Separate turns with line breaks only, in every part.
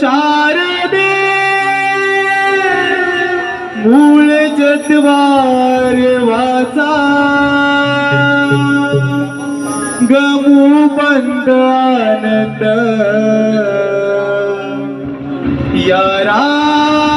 शारदे मूळ जटवार वाचा। गमू बंद आनंद। राघवाचा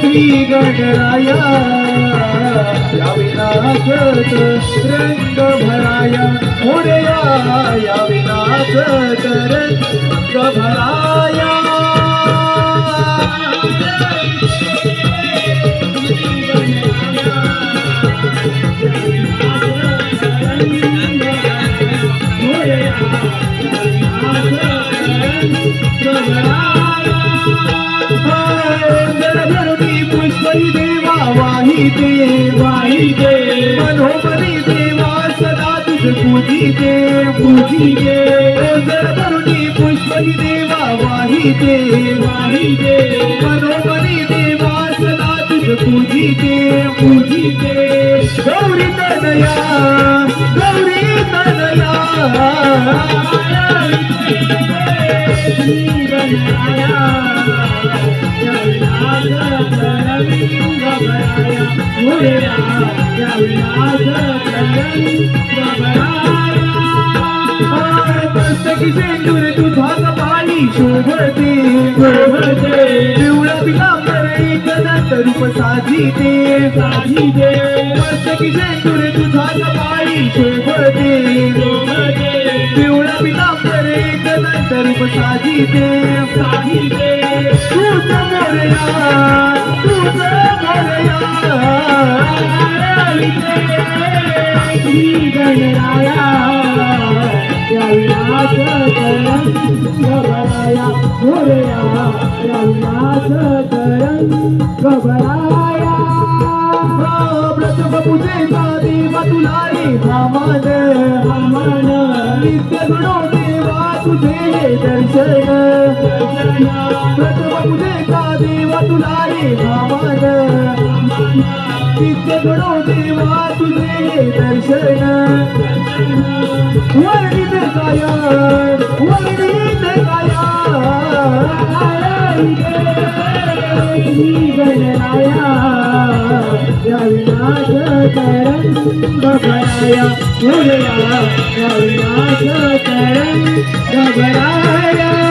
श्री गणराया या विनाशत रंग भराया मोरया या विनाशत रंग भराया। जलधरणी देवा वाही दे वाही दे। मनोमनी देवा सदा तुझ पूजी दे पूजी दे। जलधरणी पुष्परी देवा वाही दे वाही दे। मनोमनी देवा सदा तुझ पूजी दे पूजी दे। गौरी तनया गौरी तनया। पुस्तकी शेंदूर तुझा पाणी शोभते एक दंत रूप साजिते साजिते मस्तकी शेंदूर तुझा पाणी शोभते शोभते पिवळ्या पितांबर रूप साजिते साजिते तूच हो, प्रथम पूजेचा देवा तुला रे तुझे दर्शन. प्रथम का देवा तुला रे भामान तिथे घडो देवा तुझे दर्शन. वर्णित काया वर्णित काया गणनाया गणराया